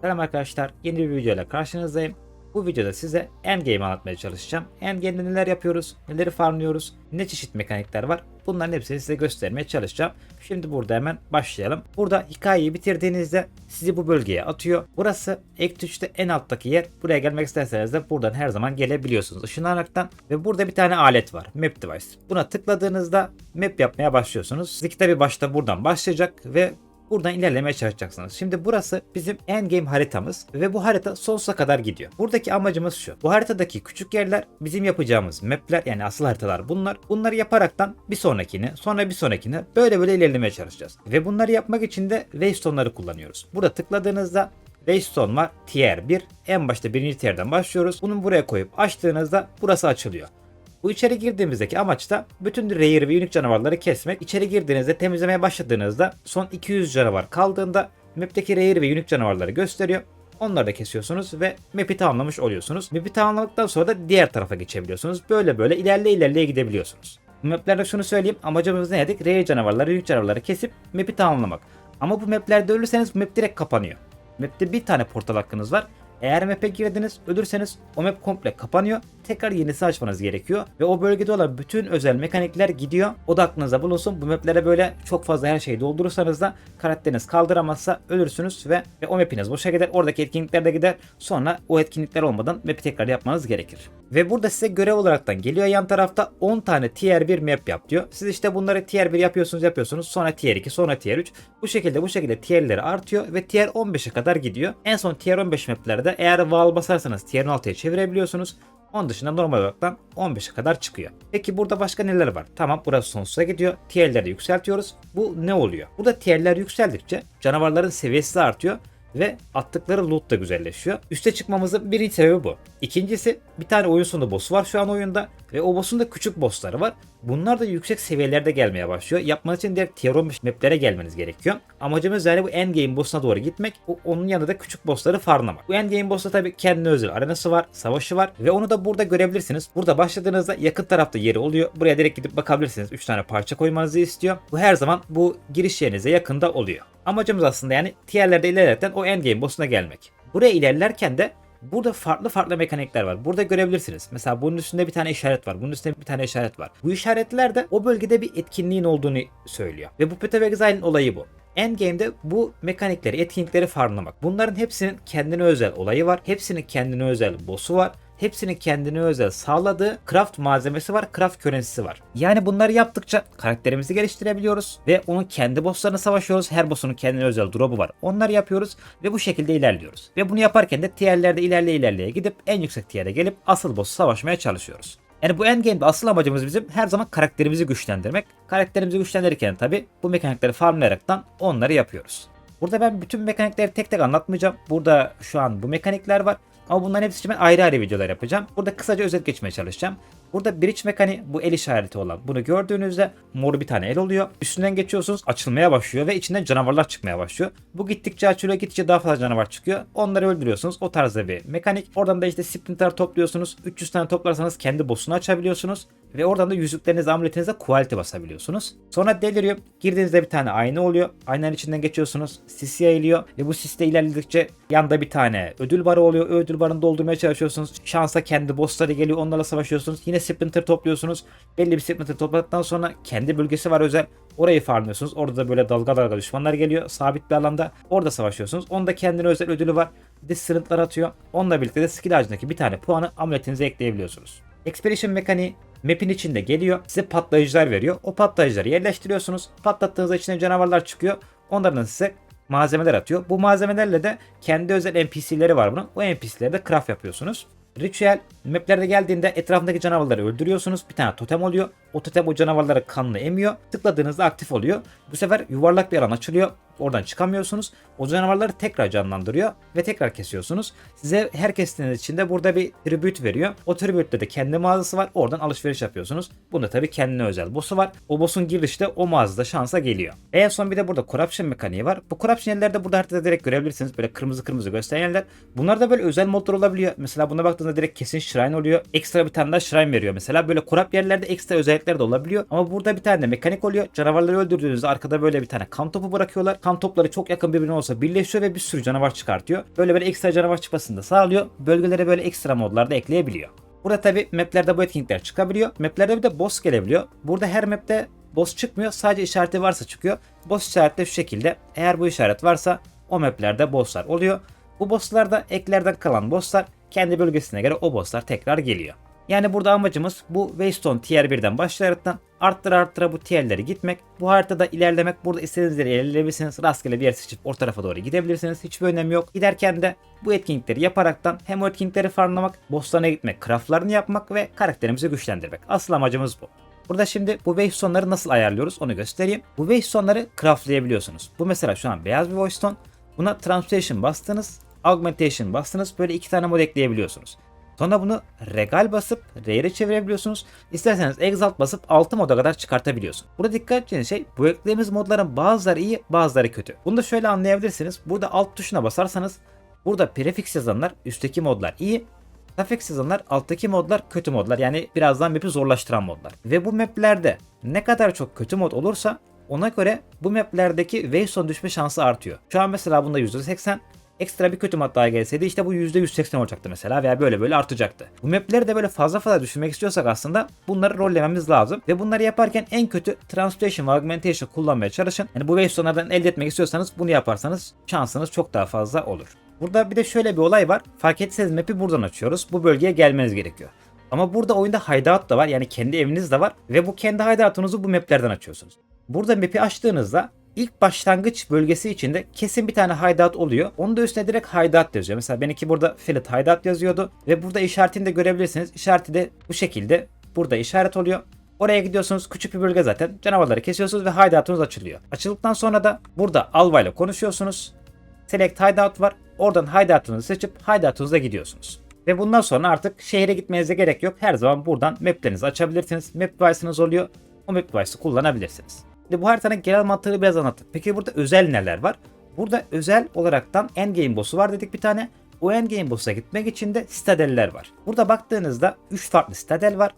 Selam arkadaşlar, yeni bir videoyla karşınızdayım. Bu videoda size Endgame'i anlatmaya çalışacağım. Endgame'de neler yapıyoruz, neleri farmlıyoruz, ne çeşit mekanikler var. Bunların hepsini size göstermeye çalışacağım. Şimdi burada hemen başlayalım. Burada hikayeyi bitirdiğinizde sizi bu bölgeye atıyor. Burası Act 3'te en alttaki yer. Buraya gelmek isterseniz de buradan her zaman gelebiliyorsunuz ışınlanaraktan. Ve burada bir tane alet var. Map Device. Buna tıkladığınızda map yapmaya başlıyorsunuz. Sizinki tabi başta buradan başlayacak ve Buradan ilerlemeye çalışacaksınız. Şimdi burası bizim endgame haritamız ve bu harita sonsuza kadar gidiyor. Buradaki amacımız şu. Bu haritadaki küçük yerler bizim yapacağımız mapler yani asıl haritalar bunlar. Bunları yaparaktan bir sonrakini sonra bir sonrakini böyle böyle ilerlemeye çalışacağız. Ve bunları yapmak için de waystone'ları kullanıyoruz. Burada tıkladığınızda Waystone var tier 1. En başta birinci tier'den başlıyoruz. Bunu buraya koyup açtığınızda burası açılıyor. Bu içeri girdiğimizdeki amaç da bütün rare ve unique canavarları kesmek. İçeri girdiğinizde temizlemeye başladığınızda son 200 canavar kaldığında map'teki rare ve unique canavarları gösteriyor. Onları da kesiyorsunuz ve map'i tamamlamış oluyorsunuz. Map'i tamamladıktan sonra da diğer tarafa geçebiliyorsunuz. Böyle böyle ilerle ilerleye gidebiliyorsunuz. Maplerde şunu söyleyeyim amacımız neydik? Rare canavarları, unique canavarları kesip map'i tamamlamak. Ama bu maplerde ölürseniz map direkt kapanıyor. Map'te bir tane portal hakkınız var. Eğer map'e girdiniz, ölürseniz o map komple kapanıyor. Tekrar yenisini açmanız gerekiyor. Ve o bölgede olan bütün özel mekanikler gidiyor. O da aklınıza bulunsun. Bu maplere böyle çok fazla her şeyi doldurursanız da karakteriniz kaldıramazsa ölürsünüz ve, ve o map'iniz boşa gider. Oradaki etkinlikler de gider. Sonra o etkinlikler olmadan map'i tekrar yapmanız gerekir. Ve burada size görev olaraktan geliyor yan tarafta 10 tane tier 1 map yap diyor. Siz işte bunları tier 1 yapıyorsunuz yapıyorsunuz. Sonra tier 2 sonra tier 3. Bu şekilde bu şekilde tierleri artıyor ve tier 15'e kadar gidiyor. En son tier 15 maplerde eğer val basarsanız tier 16'ya çevirebiliyorsunuz. Onun dışında normal olaraktan 15'e kadar çıkıyor. Peki burada başka neler var? Tamam burası sonsuza gidiyor. Tierleri yükseltiyoruz. Bu ne oluyor? Burada tierler yükseldikçe canavarların seviyesi de artıyor ve attıkları loot da güzelleşiyor. Üste çıkmamızın birinci sebebi bu. İkincisi bir tane oyun sonu boss'u var şu an oyunda ve o boss'un da küçük boss'ları var. Bunlar da yüksek seviyelerde gelmeye başlıyor. Yapmanız için direkt tier 15 maplere gelmeniz gerekiyor. Amacımız yani bu endgame boss'una doğru gitmek. O, onun yanında da küçük boss'ları farmlamak. Bu endgame boss'ta tabii kendine özel arenası var, savaşı var ve onu da burada görebilirsiniz. Burada başladığınızda yakın tarafta yeri oluyor. Buraya direkt gidip bakabilirsiniz. 3 tane parça koymanızı istiyor. Bu her zaman bu giriş yerinize yakında oluyor. Amacımız aslında yani tierlerde ilerlerken o endgame boss'una gelmek. Buraya ilerlerken de Burada farklı farklı mekanikler var. Burada görebilirsiniz. Mesela bunun üstünde bir tane işaret var. Bunun üstünde bir tane işaret var. Bu işaretler de o bölgede bir etkinliğin olduğunu söylüyor. Ve bu Path of Exile'in olayı bu. Endgame'de bu mekanikleri, etkinlikleri farmlamak. Bunların hepsinin kendine özel olayı var. Hepsinin kendine özel boss'u var. Hepsinin kendine özel sağladığı craft malzemesi var, craft currency'si var. Yani bunları yaptıkça karakterimizi geliştirebiliyoruz ve onun kendi bosslarını savaşıyoruz. Her boss'un kendine özel drop'u var. Onları yapıyoruz ve bu şekilde ilerliyoruz. Ve bunu yaparken de tierlerde ilerleye ilerleye gidip en yüksek tier'e gelip asıl boss'u savaşmaya çalışıyoruz. Yani bu endgame'de asıl amacımız bizim her zaman karakterimizi güçlendirmek. Karakterimizi güçlendirirken tabi bu mekanikleri farmlayaraktan onları yapıyoruz. Burada ben bütün mekanikleri tek tek anlatmayacağım. Burada şu an bu mekanikler var. Ama bunların hepsi için ben ayrı ayrı videolar yapacağım. Burada kısaca özet geçmeye çalışacağım. Burada bridge mekaniği bu el işareti olan. Bunu gördüğünüzde mor bir tane el oluyor. Üstünden geçiyorsunuz açılmaya başlıyor ve içinden canavarlar çıkmaya başlıyor. Bu gittikçe açılıyor gittikçe daha fazla canavar çıkıyor. Onları öldürüyorsunuz. O tarzda bir mekanik. Oradan da işte splinter topluyorsunuz. 300 tane toplarsanız kendi boss'unu açabiliyorsunuz. Ve oradan da yüzüklerinize amuletinize quality basabiliyorsunuz. Sonra deliriyor. Girdiğinizde bir tane ayna oluyor. Aynanın içinden geçiyorsunuz. Sis yayılıyor. Ve bu siste ilerledikçe yanda bir tane ödül barı oluyor. Ödül barını doldurmaya çalışıyorsunuz. Şansa kendi bossları geliyor. Onlarla savaşıyorsunuz. Yine splinter topluyorsunuz. Belli bir splinter topladıktan sonra kendi bölgesi var özel. Orayı farmlıyorsunuz. Orada da böyle dalga dalga düşmanlar geliyor. Sabit bir alanda. Orada savaşıyorsunuz. Onda kendine özel ödülü var. Bir de atıyor. Onunla birlikte de skill ağacındaki bir tane puanı amuletinize ekleyebiliyorsunuz. Expedition mekaniği map'in içinde geliyor. Size patlayıcılar veriyor. O patlayıcıları yerleştiriyorsunuz. Patlattığınızda içinden canavarlar çıkıyor. Onlardan size malzemeler atıyor. Bu malzemelerle de kendi özel NPC'leri var bunun. O NPC'leri de craft yapıyorsunuz. Ritüel maplerde geldiğinde etrafındaki canavarları öldürüyorsunuz. Bir tane totem oluyor. O totem o canavarları kanlı emiyor. Tıkladığınızda aktif oluyor. Bu sefer yuvarlak bir alan açılıyor. Oradan çıkamıyorsunuz. O canavarları tekrar canlandırıyor ve tekrar kesiyorsunuz. Size her kestiğiniz için de burada bir tribute veriyor. O tribute'de de kendi mağazası var. Oradan alışveriş yapıyorsunuz. Bunda tabii kendine özel boss'u var. O boss'un girişte o mağazada şansa geliyor. En son bir de burada corruption mekaniği var. Bu corruption yerleri burada haritada direkt görebilirsiniz. Böyle kırmızı kırmızı gösteren yerler. Bunlar da böyle özel modlar olabiliyor. Mesela buna baktığınızda direkt kesin shrine oluyor. Ekstra bir tane daha shrine veriyor mesela. Böyle corrupt yerlerde ekstra özel karakter de olabiliyor. Ama burada bir tane de mekanik oluyor. Canavarları öldürdüğünüzde arkada böyle bir tane kan topu bırakıyorlar. Kan topları çok yakın birbirine olsa birleşiyor ve bir sürü canavar çıkartıyor. Böyle böyle ekstra canavar çıkmasını da sağlıyor. Bölgelere böyle ekstra modlar da ekleyebiliyor. Burada tabi maplerde bu etkinlikler çıkabiliyor. Maplerde bir de boss gelebiliyor. Burada her mapte boss çıkmıyor. Sadece işareti varsa çıkıyor. Boss işareti şu şekilde. Eğer bu işaret varsa o maplerde bosslar oluyor. Bu bosslar da eklerden kalan bosslar kendi bölgesine göre o bosslar tekrar geliyor. Yani burada amacımız bu Waystone tier 1'den başlayaraktan arttıra arttıra bu tier'lere gitmek. Bu haritada ilerlemek. Burada istediğiniz yere ilerleyebilirsiniz. Rastgele bir yer seçip o tarafa doğru gidebilirsiniz. Hiçbir önemi yok. Giderken de bu etkinlikleri yaparaktan hem o etkinlikleri farmlamak, bosslarına gitmek, craftlarını yapmak ve karakterimizi güçlendirmek. Asıl amacımız bu. Burada şimdi bu Waystone'ları nasıl ayarlıyoruz onu göstereyim. Bu Waystone'ları craftlayabiliyorsunuz. Bu mesela şu an beyaz bir Waystone. Buna Transmutation bastınız, Augmentation bastınız. Böyle iki tane mod ekleyebiliyorsunuz. Sonra bunu regal basıp rare'e çevirebiliyorsunuz. İsterseniz exalt basıp 6 moda kadar çıkartabiliyorsunuz. Burada dikkat edeceğiniz şey bu eklediğimiz modların bazıları iyi bazıları kötü. Bunu da şöyle anlayabilirsiniz. Burada alt tuşuna basarsanız burada prefix yazanlar üstteki modlar iyi. Suffix yazanlar alttaki modlar kötü modlar. Yani birazdan map'i zorlaştıran modlar. Ve bu maplerde ne kadar çok kötü mod olursa ona göre bu maplerdeki Waystone düşme şansı artıyor. Şu an mesela bunda %80, ekstra bir kötü daha gelseydi işte bu %180 olacaktı mesela veya böyle böyle artacaktı. Bu mapleri de böyle fazla fazla düşürmek istiyorsak aslında bunları rollememiz lazım. Ve bunları yaparken en kötü Transmutation ve Augmentation kullanmaya çalışın. Yani bu Waystone'lardan elde etmek istiyorsanız bunu yaparsanız şansınız çok daha fazla olur. Burada bir de şöyle bir olay var. Fark etseniz map'i buradan açıyoruz. Bu bölgeye gelmeniz gerekiyor. Ama burada oyunda hideout da var. Yani kendi eviniz de var. Ve bu kendi hideout'unuzu bu maplerden açıyorsunuz. Burada map'i açtığınızda ilk başlangıç bölgesi içinde kesin bir tane hideout oluyor. Onun da üstüne direkt hideout yazıyor. Mesela benimki burada fillet hideout yazıyordu. Ve burada işaretini de görebilirsiniz. İşareti de bu şekilde burada işaret oluyor. Oraya gidiyorsunuz küçük bir bölge zaten. Canavarları kesiyorsunuz ve hideout'unuz açılıyor. Açıldıktan sonra da burada Alva ile konuşuyorsunuz. Select Hideout var. Oradan hideout'unuzu seçip hideout'unuza gidiyorsunuz. Ve bundan sonra artık şehre gitmenize gerek yok. Her zaman buradan maplerinizi açabilirsiniz. Map device'ınız oluyor. O map device'ı kullanabilirsiniz. Şimdi bu haritanın genel mantığını biraz anlattık. Peki burada özel neler var? Burada özel olaraktan endgame boss'u var dedik bir tane. O endgame boss'a gitmek için de citadeller var. Burada baktığınızda 3 farklı citadel var.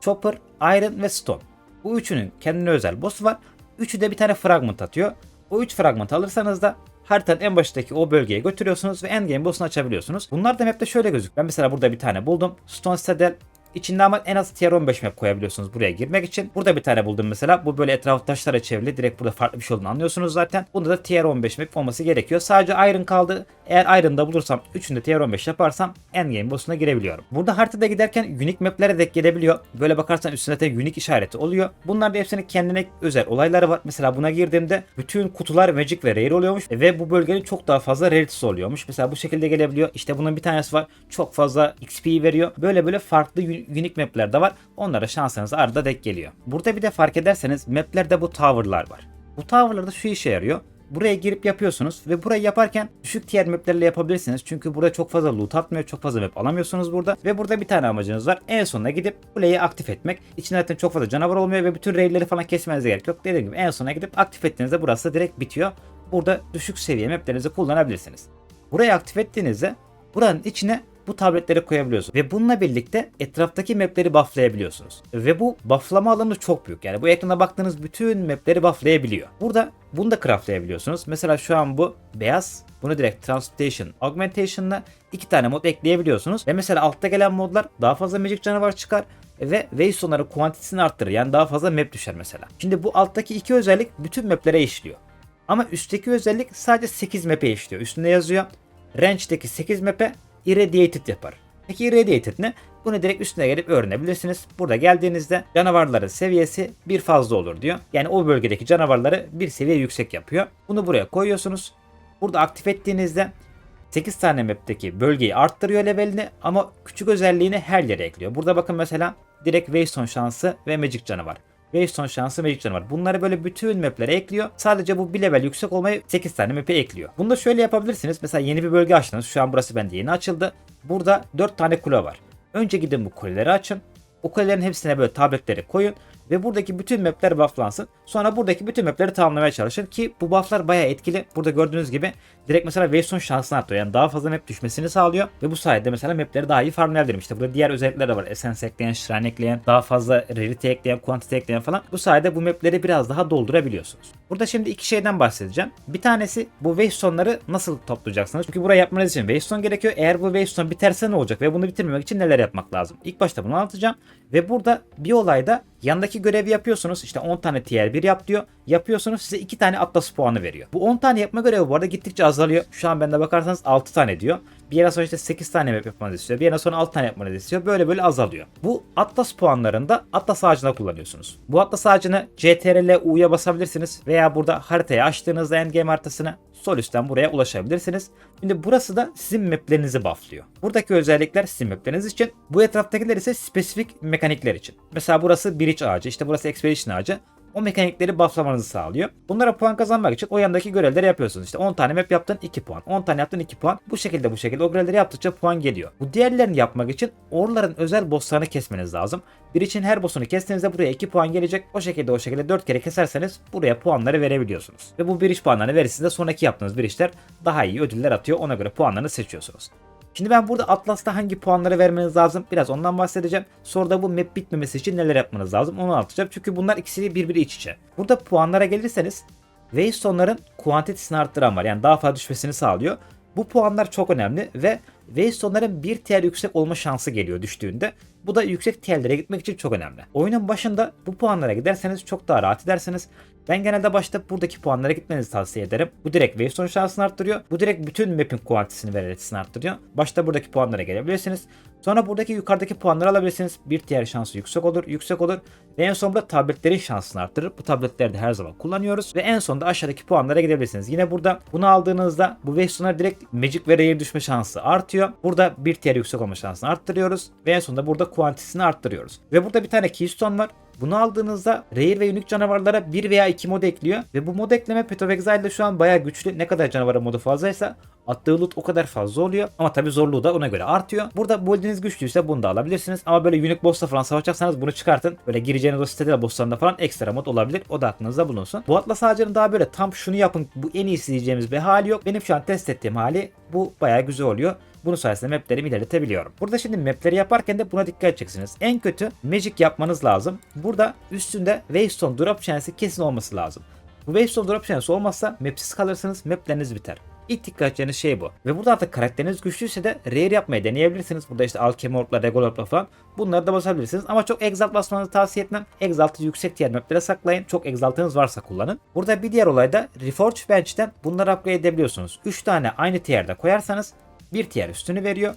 Chopper, Iron ve Stone. Bu üçünün kendine özel boss'u var. Üçü de bir tane fragment atıyor. O 3 fragment alırsanız da haritanın en baştaki o bölgeye götürüyorsunuz ve endgame boss'unu açabiliyorsunuz. Bunlar da map'te şöyle gözüküyor. Ben mesela burada bir tane buldum. Stone Citadel İçinde ama en az tier 15 map koyabiliyorsunuz buraya girmek için. Burada bir tane buldum mesela. Bu böyle etrafı taşlara çevrili. Direkt burada farklı bir şey olduğunu anlıyorsunuz zaten. Bunda da tier 15 map olması gerekiyor. Sadece Iron kaldı. Eğer Iron'da bulursam 3'ünde tier 15 yaparsam endgame boss'una girebiliyorum. Burada haritada giderken unique maplere denk gelebiliyor. Böyle bakarsan üstünde de unique işareti oluyor. Bunlar da hepsinin kendine özel olayları var. Mesela buna girdiğimde bütün kutular magic ve rare oluyormuş. Ve bu bölgenin çok daha fazla rarity'si oluyormuş. Mesela bu şekilde gelebiliyor. İşte bunun bir tanesi var. Çok fazla XP veriyor. Böyle böyle farklı unique mapler de var. Onlara şansınız arada denk geliyor. Burada bir de fark ederseniz maplerde bu tower'lar var. Bu tower'larda şu işe yarıyor. Buraya girip yapıyorsunuz ve burayı yaparken düşük tier maplerle yapabilirsiniz. Çünkü burada çok fazla loot atmıyor, çok fazla map alamıyorsunuz burada. Ve burada bir tane amacınız var. En sonuna gidip kuleyi aktif etmek. İçinde zaten çok fazla canavar olmuyor ve bütün raidleri falan kesmenize gerek yok. Dediğim gibi en sonuna gidip aktif ettiğinizde burası da direkt bitiyor. Burada düşük seviye maplerinizi kullanabilirsiniz. Burayı aktif ettiğinizde buranın içine bu tabletleri koyabiliyorsunuz. Ve bununla birlikte etraftaki mapleri bufflayabiliyorsunuz. Ve bu bufflama alanı çok büyük. Yani bu ekrana baktığınız bütün mapleri bufflayabiliyor. Burada bunu da craftlayabiliyorsunuz. Mesela şu an bu beyaz. Bunu direkt Transmutation, Augmentation'la iki tane mod ekleyebiliyorsunuz. Ve mesela altta gelen modlar daha fazla magic canavar çıkar ve Waystone'ların kuantitesini arttırır. Yani daha fazla map düşer mesela. Şimdi bu alttaki iki özellik bütün maplere işliyor. Ama üstteki özellik sadece 8 map'e işliyor. Üstünde yazıyor. Range'deki 8 map'e irradiated yapar. Peki irradiated ne? Bunu direkt üstüne gelip öğrenebilirsiniz. Burada geldiğinizde canavarların seviyesi bir fazla olur diyor. Yani o bölgedeki canavarları bir seviye yüksek yapıyor. Bunu buraya koyuyorsunuz. Burada aktif ettiğinizde 8 tane map'teki bölgeyi arttırıyor levelini ama küçük özelliğini her yere ekliyor. Burada bakın mesela direkt Waystone şansı ve Magic canavar. Waystone şansı Magic canavar. Bunları böyle bütün maplere ekliyor. Sadece bu bir level yüksek olmayı 8 tane map'e ekliyor. Bunu da şöyle yapabilirsiniz. Mesela yeni bir bölge açtınız. Şu an burası bende yeni açıldı. Burada 4 tane kule var. Önce gidin bu kuleleri açın. O kulelerin hepsine böyle tabletleri koyun ve buradaki bütün mapler bufflansın. Sonra buradaki bütün mapleri tamamlamaya çalışın ki bu bufflar bayağı etkili. Burada gördüğünüz gibi direkt mesela Waystone şansını artırıyor. Yani daha fazla map düşmesini sağlıyor ve bu sayede mesela mapleri daha iyi farmlayabilirim. İşte burada diğer özellikler de var. Essence ekleyen, Shrine ekleyen, daha fazla Rarity ekleyen, Quantity ekleyen falan. Bu sayede bu mapleri biraz daha doldurabiliyorsunuz. Burada şimdi iki şeyden bahsedeceğim. Bir tanesi bu Waystone'ları nasıl toplayacaksınız? Çünkü buraya yapmanız için Waystone gerekiyor. Eğer bu Waystone biterse ne olacak ve bunu bitirmemek için neler yapmak lazım? İlk başta bunu anlatacağım. Ve burada bir olayda yandaki görevi yapıyorsunuz. İşte 10 tane tier 1 yap diyor. Yapıyorsunuz size 2 tane Atlas puanı veriyor. Bu 10 tane yapma görevi bu arada gittikçe azalıyor. Şu an bende bakarsanız 6 tane diyor. Bir yere sonra işte 8 tane map yapmanızı istiyor. Bir yere sonra 6 tane yapmanızı istiyor. Böyle böyle azalıyor. Bu Atlas puanlarını da Atlas ağacına kullanıyorsunuz. Bu Atlas ağacını CTRL U'ya basabilirsiniz. Veya burada haritayı açtığınızda endgame haritasını sol üstten buraya ulaşabilirsiniz. Şimdi burası da sizin maplerinizi bufflıyor. Buradaki özellikler sizin mapleriniz için. Bu etraftakiler ise spesifik mekanikler için. Mesela burası bridge ağacı, işte burası expedition ağacı o mekanikleri bufflamanızı sağlıyor. Bunlara puan kazanmak için o yandaki görevleri yapıyorsunuz. İşte 10 tane map yaptın 2 puan. 10 tane yaptın 2 puan. Bu şekilde bu şekilde o görevleri yaptıkça puan geliyor. Bu diğerlerini yapmak için oraların özel bosslarını kesmeniz lazım. Bir için her boss'unu kestiğinizde buraya 2 puan gelecek. O şekilde o şekilde 4 kere keserseniz buraya puanları verebiliyorsunuz. Ve bu bir iş puanlarını verirsiniz de sonraki yaptığınız bir işler daha iyi ödüller atıyor. Ona göre puanlarını seçiyorsunuz. Şimdi ben burada Atlas'ta hangi puanları vermeniz lazım biraz ondan bahsedeceğim. Sonra da bu map bitmemesi için neler yapmanız lazım onu anlatacağım. Çünkü bunlar ikisi birbiri iç içe. Burada puanlara gelirseniz Waystone'ların kuantitesini arttıran var. Yani daha fazla düşmesini sağlıyor. Bu puanlar çok önemli ve Waystone'ların bir tier yüksek olma şansı geliyor düştüğünde. Bu da yüksek tierlere gitmek için çok önemli. Oyunun başında bu puanlara giderseniz çok daha rahat edersiniz. Ben genelde başta buradaki puanlara gitmenizi tavsiye ederim. Bu direkt Wavestone şansını arttırıyor. Bu direkt bütün map'in kuantisini ve rarity'sini arttırıyor. Başta buradaki puanlara gelebilirsiniz. Sonra buradaki yukarıdaki puanları alabilirsiniz. Bir tier şansı yüksek olur, yüksek olur. Ve en sonunda tabletlerin şansını arttırır. Bu tabletleri de her zaman kullanıyoruz. Ve en sonunda aşağıdaki puanlara gidebilirsiniz. Yine burada bunu aldığınızda bu Wavestone'a direkt Magic ve Rare düşme şansı artıyor. Burada bir tier yüksek olma şansını arttırıyoruz. Ve en sonunda burada kuantisini arttırıyoruz. Ve burada bir tane Keystone var. Bunu aldığınızda Rare ve Unique canavarlara 1 veya 2 mod ekliyor. Ve bu mod ekleme Path of şu an bayağı güçlü. Ne kadar canavara modu fazlaysa attığı loot o kadar fazla oluyor. Ama tabi zorluğu da ona göre artıyor. Burada build'iniz güçlüyse bunu da alabilirsiniz. Ama böyle Unique boss'la falan savaşacaksanız bunu çıkartın. Böyle gireceğiniz o sitede bosslarında falan ekstra mod olabilir. O da aklınızda bulunsun. Bu Atlas ağacının daha böyle tam şunu yapın bu en iyisi diyeceğimiz bir hali yok. Benim şu an test ettiğim hali bu bayağı güzel oluyor. Bunun sayesinde maplerimi ilerletebiliyorum. Burada şimdi mapleri yaparken de buna dikkat edeceksiniz. En kötü magic yapmanız lazım. Burada üstünde Waystone drop chance'i kesin olması lazım. Bu Waystone drop chance olmazsa mapsiz kalırsınız, mapleriniz biter. İlk dikkat edeceğiniz şey bu. Ve burada artık karakteriniz güçlüyse de rare yapmayı deneyebilirsiniz. Burada işte Alchemy Orb'la, Regular Orb'la falan bunları da basabilirsiniz. Ama çok Exalt basmanızı tavsiye etmem. Exalt'ı yüksek tier maplere saklayın. Çok Exalt'ınız varsa kullanın. Burada bir diğer olay da Reforge Bench'ten bunları upgrade edebiliyorsunuz. 3 tane aynı tier'de koyarsanız bir tier üstünü veriyor.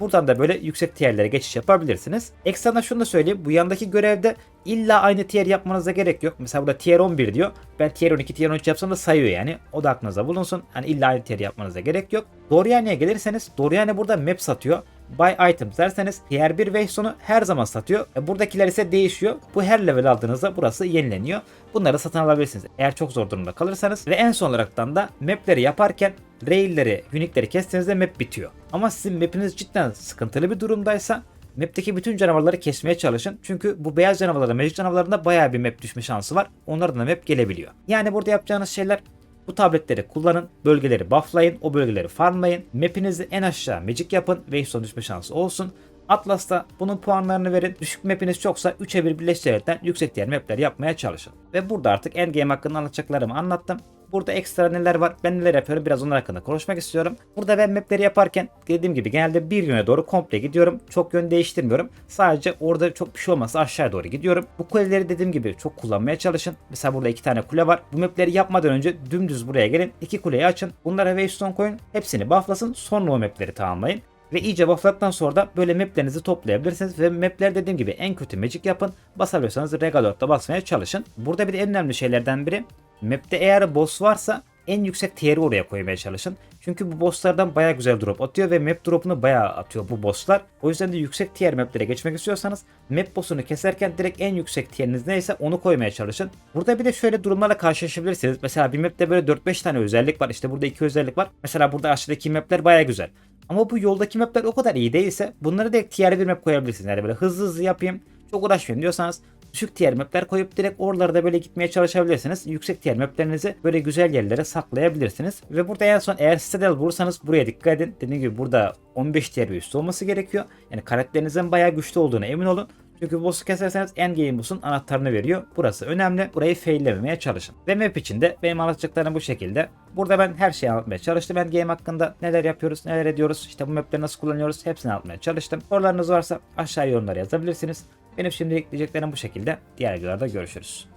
Buradan da böyle yüksek tierlere geçiş yapabilirsiniz. Ekstradan şunu da söyleyeyim. Bu yandaki görevde illa aynı tier yapmanıza gerek yok. Mesela burada tier 11 diyor. Ben tier 12, tier 13 yapsam da sayıyor yani. O da aklınıza bulunsun. Hani illa aynı tier yapmanıza gerek yok. Doriani'ye gelirseniz Doriani burada map satıyor. Buy items derseniz tier 1 Waystone'u her zaman satıyor. E buradakiler ise değişiyor. Bu her level aldığınızda burası yenileniyor. Bunları satın alabilirsiniz. Eğer çok zor durumda kalırsanız. Ve en son olaraktan da mapleri yaparken rail'leri, unique'leri kestiğinizde map bitiyor. Ama sizin map'iniz cidden sıkıntılı bir durumdaysa Map'teki bütün canavarları kesmeye çalışın. Çünkü bu beyaz canavarlarda, magic canavarlarında bayağı bir map düşme şansı var. Onlardan da map gelebiliyor. Yani burada yapacağınız şeyler bu tabletleri kullanın, bölgeleri bufflayın, o bölgeleri farmlayın. Map'inizi en aşağı magic yapın ve son düşme şansı olsun. Atlas'ta bunun puanlarını verin. Düşük map'iniz çoksa 3'e 1 birleştirerekten yüksek diğer map'ler yapmaya çalışın. Ve burada artık endgame hakkında anlatacaklarımı anlattım. Burada ekstra neler var, ben neler yapıyorum biraz onlar hakkında konuşmak istiyorum. Burada ben mapleri yaparken dediğim gibi genelde bir yöne doğru komple gidiyorum. Çok yön değiştirmiyorum. Sadece orada çok bir şey olmazsa aşağı doğru gidiyorum. Bu kuleleri dediğim gibi çok kullanmaya çalışın. Mesela burada iki tane kule var. Bu mapleri yapmadan önce dümdüz buraya gelin. iki kuleyi açın. Bunlara Waystone koyun. Hepsini bufflasın. Sonra o mapleri tamamlayın. Ve iyice buffladıktan sonra da böyle maplerinizi toplayabilirsiniz. Ve mapler dediğim gibi en kötü magic yapın. Basabiliyorsanız Regalor'da basmaya çalışın. Burada bir de en önemli şeylerden biri Map'te eğer boss varsa en yüksek tier'i oraya koymaya çalışın. Çünkü bu bosslardan baya güzel drop atıyor ve map drop'unu baya atıyor bu bosslar. O yüzden de yüksek tier maplere geçmek istiyorsanız map boss'unu keserken direkt en yüksek tier'iniz neyse onu koymaya çalışın. Burada bir de şöyle durumlarla karşılaşabilirsiniz. Mesela bir map'te böyle 4-5 tane özellik var. İşte burada 2 özellik var. Mesela burada aşağıdaki map'ler baya güzel. Ama bu yoldaki map'ler o kadar iyi değilse bunları direkt tier bir map koyabilirsiniz. Yani böyle hızlı hızlı yapayım çok uğraşmayayım diyorsanız düşük tier mapler koyup direkt oralarda böyle gitmeye çalışabilirsiniz. Yüksek tier maplerinizi böyle güzel yerlere saklayabilirsiniz. Ve burada en son eğer Citadel bulursanız buraya dikkat edin. Dediğim gibi burada 15 tier ve üstü olması gerekiyor. Yani karakterinizin bayağı güçlü olduğuna emin olun. Çünkü boss'u keserseniz endgame boss'un anahtarını veriyor. Burası önemli. Burayı faillememeye çalışın. Ve map içinde benim anlatacaklarım bu şekilde. Burada ben her şeyi anlatmaya çalıştım. Endgame hakkında neler yapıyoruz, neler ediyoruz, işte bu mapleri nasıl kullanıyoruz hepsini anlatmaya çalıştım. Sorularınız varsa aşağı yorumlara yazabilirsiniz. Benim şimdilik diyeceklerim bu şekilde. Diğer videolarda görüşürüz.